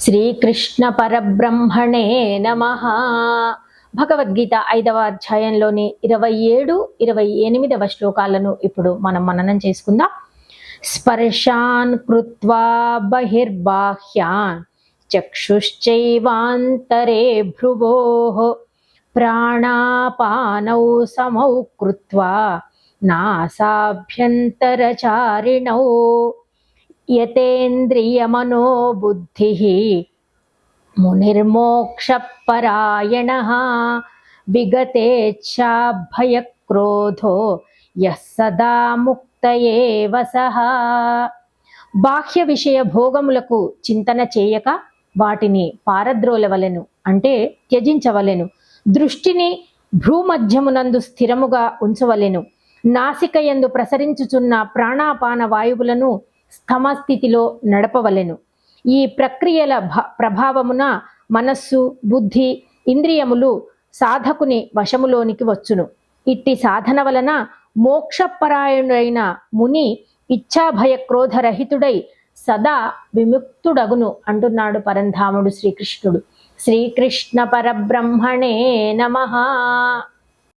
శ్రీకృష్ణ పరబ్రహ్మణే నమ. భగవద్గీత ఐదవ అధ్యాయంలోని ఇరవై ఏడు ఇరవై ఎనిమిదవ శ్లోకాలను ఇప్పుడు మనం మననం చేసుకుందాం. స్పర్శాన్ కృత్వా బహిర్బాహ్యాన్ చక్షుశ్చైవాంతరే భ్రువో. ప్రాణాపానౌ సమౌ కృత్వా నాసాభ్యంతరచారిణౌ. యతేంద్రియమనో బుద్ధి మునిర్మోక్షపరాయణ విగతేచ్ఛాభయక్రోధో యః సదా ముక్తయేవ సహ బాహ్య విషయ భోగములకు చింతన చేయక వాటిని పారద్రోలవలెను అంటే త్యజించవలెను దృష్టిని భ్రూమధ్యమునందు స్థిరముగా ఉంచవలెను. నాసికయందు ప్రసరించుచున్న ప్రాణాపాన వాయువులను స్థమస్థితిలో నడపవలెను. ఈ ప్రక్రియల భ- ప్రభావమున మనస్సు బుద్ధి ఇంద్రియములు సాధకుని వశములోనికి వచ్చును. ఇట్టి సాధన వలన మోక్షపరాయణుడైన ముని ఇచ్ఛాభయ క్రోధరహితుడై సదా విముక్తుడగును అంటున్నాడు పరంధాముడు శ్రీకృష్ణుడు. శ్రీకృష్ణ పరబ్రహ్మణే నమహా